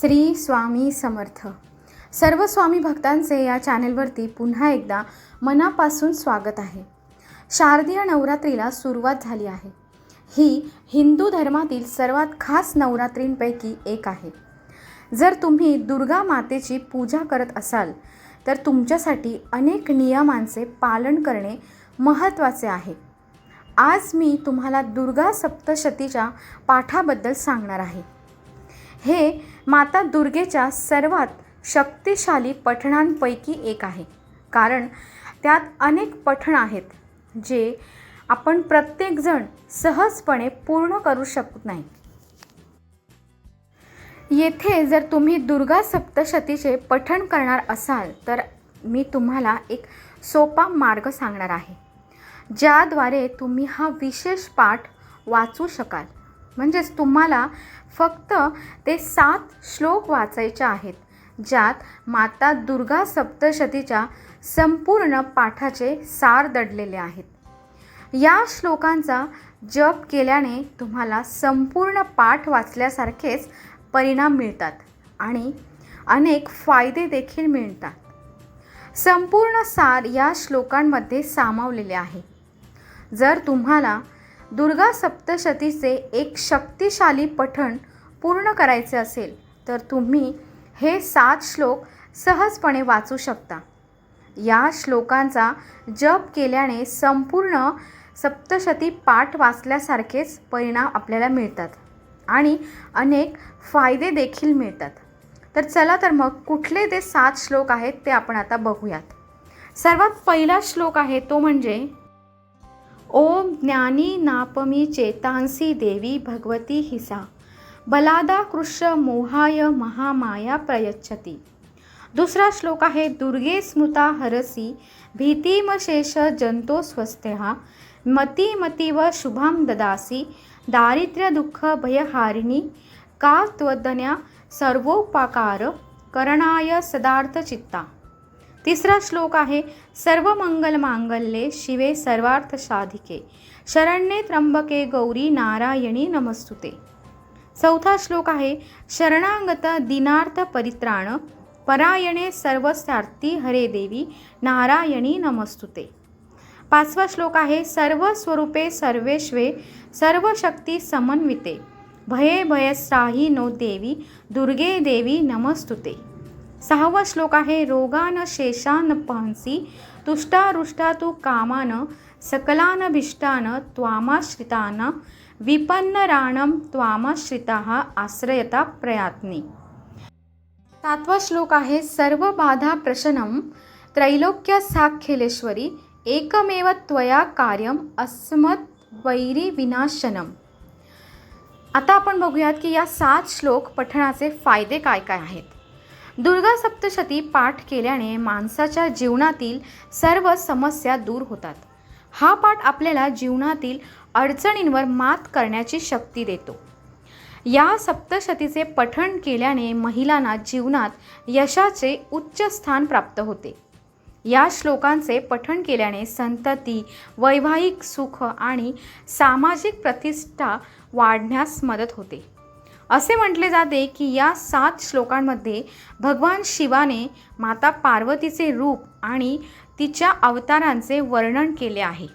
श्री स्वामी समर्थ. सर्व स्वामी भक्तांचे या चॅनेलवरती पुन्हा एकदा मनापासून स्वागत आहे. शारदीय नवरात्रीला सुरुवात झाली आहे. ही हिंदू धर्मातील सर्वात खास नवरात्रींपैकी एक आहे. जर तुम्ही दुर्गा मातेची पूजा करत असाल तर तुमच्यासाठी अनेक नियमांचे पालन करणे महत्त्वाचे आहे. आज मी तुम्हाला दुर्गा सप्तशतीच्या पाठाबद्दल सांगणार आहे. हे माता दुर्गेच्या सर्वात शक्तिशाली पठणांपैकी एक आहे. कारण त्यात अनेक पठण आहेत जे आपण प्रत्येकजण सहजपणे पूर्ण करू शकत नाही. येथे जर तुम्ही दुर्गा सप्तशतीचे पठण करणार असाल तर मी तुम्हाला एक सोपा मार्ग सांगणार आहे ज्याद्वारे तुम्ही हा विशेष पाठ वाचू शकाल. म्हणजेच तुम्हाला फक्त ते सात श्लोक वाचायचे आहेत ज्यात माता दुर्गा सप्तशतीच्या संपूर्ण पाठाचे सार दडलेले आहेत. या श्लोकांचा जप केल्याने तुम्हाला संपूर्ण पाठ वाचल्यासारखेच परिणाम मिळतात आणि अनेक फायदे देखील मिळतात. संपूर्ण सार या श्लोकांमध्ये सामावलेले आहे. जर तुम्हाला दुर्गा सप्तशतीचे एक शक्तिशाली पठण पूर्ण करायचे असेल तर तुम्ही हे सात श्लोक सहजपणे वाचू शकता. या श्लोकांचा जप केल्याने संपूर्ण सप्तशती पाठ वाचल्यासारखेच परिणाम आपल्याला मिळतात आणि अनेक फायदे देखील मिळतात. तर चला तर मग कुठले ते सात श्लोक आहेत ते आपण आता बघूयात. सर्वात पहिला श्लोक आहे तो म्हणजे ओम ज्ञानी नापमी चेतांसी देवी भगवती हिसा। बलादा कृष्ण मोहाय महामाया प्रयच्छती। दुसरा श्लोक आहे दुर्गे स्मृता हरसी भीतिमशेष जंतो स्वस्त्या मती मतीव शुभम ददासी दारिद्र्य दुःख भयहारिणी का त्वदन्या सर्वोपकार करणाय सदार्थ चित्ता। तिसरा श्लोक आहे सर्व मंगल मांगल्ये शिवे सर्वार्थ साधिके. शरण्ये त्र्यंबके गौरी नारायणी नमस्तुते. चौथा श्लोक आहे शरणागत दिनार्थ परित्राण परायणे सर्वसार्थी हरे देवी नारायणी नमस्तुते. पाचवा श्लोक आहे सर्व स्वरूपे सर्वेश्वे सर्व शक्ती समन्विते. भये भयस्राही नो देवी दुर्गे देवी नमस्तुते. सहावा श्लोक आहे रोगान शेषान पांसी तुष्टारुष्टा तू कामान सकलानभिष्टान त्वामाश्रितान विपन्नराणं त्वामाश्रिताः आश्रयता प्रयात्नी सातवा श्लोक आहे सर्व बाधा प्रशनं त्रैलोक्य साखेलेश्वरी एकमेव त्वया कार्यम अस्मत् वैरी विनाशनम। आता आपण बघूयात की या सात श्लोक पठणाचे फायदे काय काय आहेत. दुर्गा सप्तशती पाठ केल्याने माणसाच्या जीवनातील सर्व समस्या दूर होतात. हा पाठ आपल्याला जीवनातील अडचणींवर मात करण्याची शक्ती देतो. या सप्तशतीचे पठण केल्याने महिलांना जीवनात यशाचे उच्च स्थान प्राप्त होते. या श्लोकांचे पठण केल्याने संतती वैवाहिक सुख आणि सामाजिक प्रतिष्ठा वाढण्यास मदत होते. असे म्हटले जाते की या सात श्लोकांमध्ये भगवान शिवाने माता पार्वतीचे रूप आणि तिच्या अवतारांचे वर्णन केले आहे.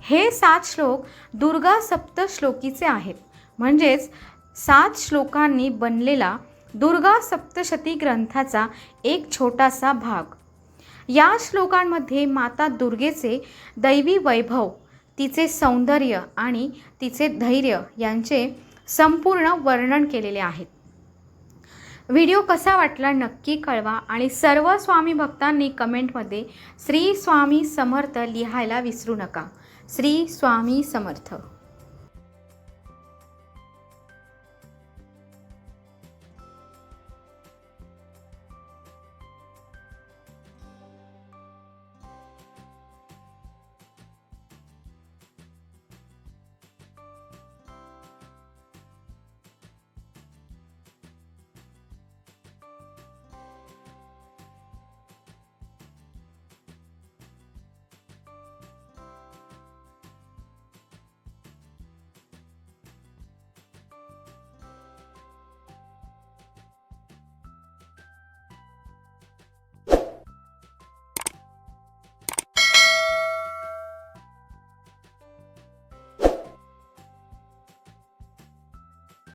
हे सात श्लोक दुर्गा सप्तश्लोकीचे आहेत. म्हणजेच सात श्लोकांनी बनलेला दुर्गा सप्तशती ग्रंथाचा एक छोटासा भाग. या श्लोकांमध्ये माता दुर्गेचे दैवी वैभव तिचे सौंदर्य आणि तिचे धैर्य यांचे संपूर्ण वर्णन केलेले आहेत. व्हिडिओ कसा वाटला नक्की कळवा आणि सर्व स्वामी भक्तांनी कमेंटमध्ये श्री स्वामी समर्थ लिहायला विसरू नका. श्री स्वामी समर्थ.